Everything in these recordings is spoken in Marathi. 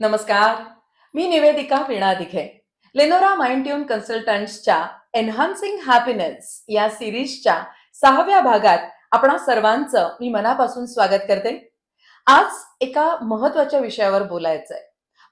नमस्कार. मी निवेदिका Veena Dighe Lenora mind tune कन्सल्टंट्सच्या enhancing happiness या सिरीजच्या सहाव्या भागात आपणा सर्वांचं मी मनापासून स्वागत करते. आज एका महत्त्वाच्या विषयावर बोलायचंय.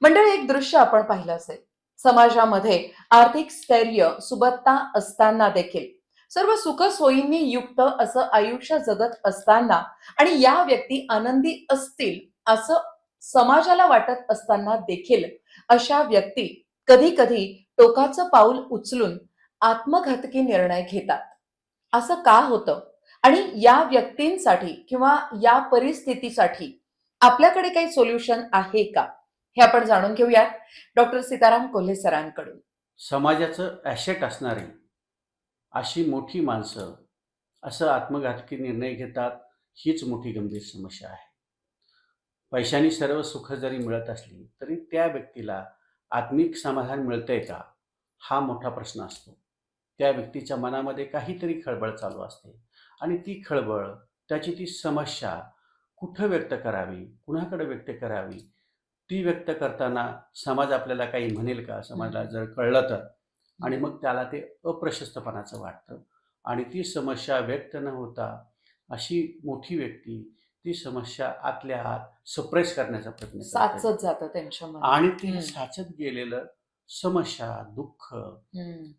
मंडळी एक दृश्य आपण पाहिलं असेल. समाजामध्ये आर्थिक स्थैर्य सुबत्ता असताना देखील सर्व सुख सोयींनी युक्त असं आयुष्य जगत असताना आणि या व्यक्ती आनंदी असतील असं समाजाला वाटत असताना देखील अशा व्यक्ती कधी कधी टोकाचं पाऊल उचलून आत्मघातकी निर्णय घेतात. असं का होतं? आणि या व्यक्तींसाठी किंवा या परिस्थितीसाठी आपल्याकडे काही सोल्युशन आहे का? हे आपण जाणून घेऊयात. डॉक्टर सीताराम कोल्हे सरांकडून. समाजाचं ॲसेट असणारी अशी मोठी माणसं असं आत्मघातकी निर्णय घेतात हीच मोठी गंभीर समस्या आहे. पैशाने सर्व सुख जरी मिळत असली तरी त्या व्यक्तीला आत्मिक समाधान मिळतंय का? हा मोठा प्रश्न असतो. त्या व्यक्तीच्या मनामध्ये काहीतरी खळबळ चालू असते आणि ती खळबळ त्याची ती समस्या कुठं व्यक्त करावी कुणाकडे व्यक्त करावी ती व्यक्त करताना समाज आपल्याला काही म्हणेल का? समाजाला जर कळलं तर. आणि मग त्याला ते अप्रशस्तपणाचं वाटतं. आणि ती समस्या व्यक्त न होता अशी मोठी व्यक्ती ती समस्या आतल्या आत सप्रेस करण्याचा प्रयत्न साचत जातं त्यांच्या मनात आणि ती. साचत गेलेलं समस्या दुःख.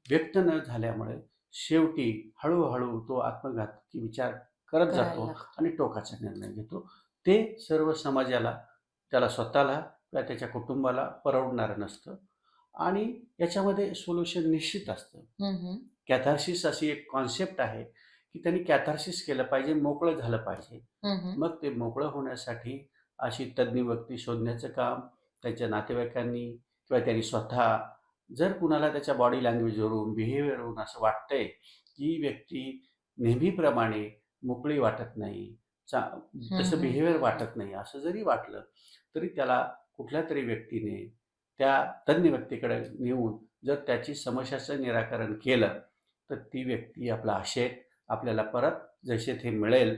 व्यक्त न झाल्यामुळे शेवटी हळूहळू तो आत्मघातकी विचार करत जातो. आणि टोकाचा निर्णय घेतो ते सर्व समाजाला त्याला स्वतःला किंवा त्याच्या कुटुंबाला परवडणारं नसतं आणि याच्यामध्ये सोल्युशन निश्चित असतं. कॅथार्सिस अशी एक कॉन्सेप्ट आहे की त्यांनी कॅथार्सिस केलं पाहिजे मोकळं झालं पाहिजे. मग ते मोकळं होण्यासाठी अशी तज्ज्ञ व्यक्ती शोधण्याचं काम त्याच्या नातेवाईकांनी किंवा त्यांनी स्वतः जर कुणाला त्याच्या बॉडी लँग्वेजवरून बिहेवियरवरून असं वाटतंय की व्यक्ती नेहमीप्रमाणे मोकळी वाटत नाही चा तसं. बिहेवियर वाटत नाही असं जरी वाटलं तरी त्याला कुठल्या तरी व्यक्तीने त्या तज्ज्ञ व्यक्तीकडे नेऊन जर त्याची समस्याचं निराकरण केलं तर ती व्यक्ती आपला आशय आपल्याला परत जसे ते मिळेल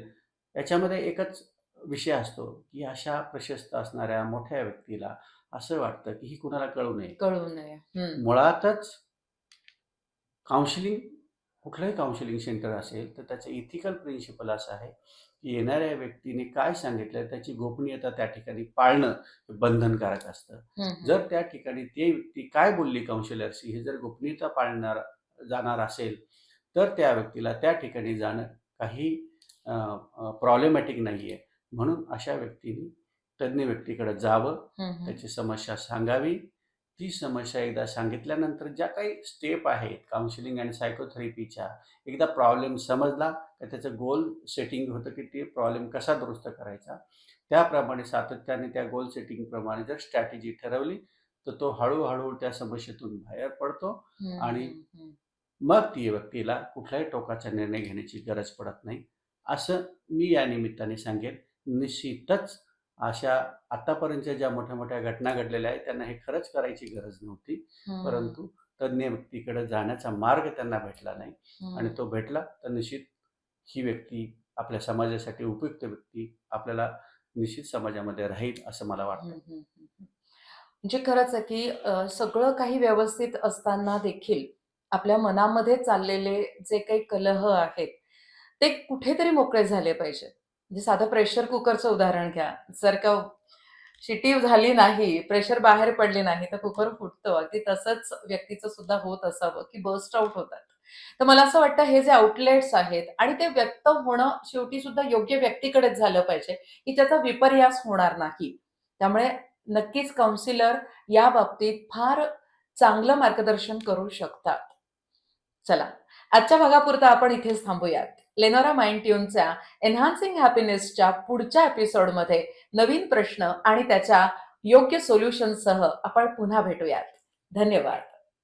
याच्यामध्ये एकच विषय असतो की अशा प्रशस्त असणाऱ्या मोठ्या व्यक्तीला असं वाटतं की ही कुणाला कळू नये कळू नये. मुळातच काउन्सिलिंग कुठलंही काउन्सिलिंग सेंटर असेल तर त्याचं इथिकल प्रिन्सिपल असं आहे की येणाऱ्या व्यक्तीने काय सांगितलं त्याची गोपनीयता त्या ठिकाणी पाळणं हे बंधनकारक असतं. जर त्या ठिकाणी ते व्यक्ती काय बोलली काउन्सिलरशी हे जर गोपनीयता पाळणार जाणार असेल तर त्या व्यक्तीला त्या ठिकाणी जाणं काही प्रॉब्लेमॅटिक नाही आहे म्हणून अशा व्यक्तीने तज्ज्ञ व्यक्तीकडे जावं. त्याची समस्या सांगावी ती समस्या एकदा सांगितल्यानंतर ज्या काही स्टेप आहेत काउन्सिलिंग आणि सायकोथेरपीच्या एकदा प्रॉब्लेम समजला तर त्याचं गोल सेटिंग होतं की ते प्रॉब्लेम कसा दुरुस्त करायचा त्याप्रमाणे सातत्याने त्या गोल सेटिंगप्रमाणे जर स्ट्रॅटेजी ठरवली तर तो हळूहळू त्या समस्येतून बाहेर पडतो. आणि. मग ती व्यक्तीला कुठल्याही टोकाचा निर्णय घेण्याची गरज पडत नाही असं मी या निमित्ताने सांगेन निश्चितच अशा आतापर्यंतच्या ज्या मोठ्या मोठ्या घटना घडलेल्या आहेत त्यांना हे खरंच करायची गरज नव्हती. परंतु तज्ज्ञ व्यक्तीकडे जाण्याचा मार्ग त्यांना भेटला नाही. आणि तो भेटला तर निश्चित ही व्यक्ती आपल्या समाजासाठी उपयुक्त व्यक्ती आपल्याला निश्चित समाजामध्ये राहील असं मला वाटतं. म्हणजे खरंच आहे की सगळं काही व्यवस्थित असताना देखील आपल्या मनामध्ये चाललेले जे काही कलह आहेत ते कुठेतरी मोकळे झाले पाहिजेत. म्हणजे साधं प्रेशर कुकरचं उदाहरण घ्या. जर का शिटी झाली नाही प्रेशर बाहेर पडले नाही तर कुकर फुटतं. अगदी तसंच व्यक्तीचं सुद्धा होत असावं की बस्ट आउट होतात. तर मला असं वाटतं हे जे आउटलेट्स आहेत आणि ते व्यक्त होणं शेवटी सुद्धा योग्य व्यक्तीकडेच झालं पाहिजे की त्याचा विपर्यास होणार नाही. त्यामुळे नक्कीच काउन्सिलर या बाबतीत फार चांगलं मार्गदर्शन करू शकतात. चला आजच्या भागापुरता आपण इथेच थांबूयात. लेनोरा माइंड ट्यूनच्या एन्हान्सिंग हॅपीनेसच्या पुढच्या एपिसोडमध्ये नवीन प्रश्न आणि त्याच्या योग्य सोल्युशनसह आपण पुन्हा भेटूयात. धन्यवाद.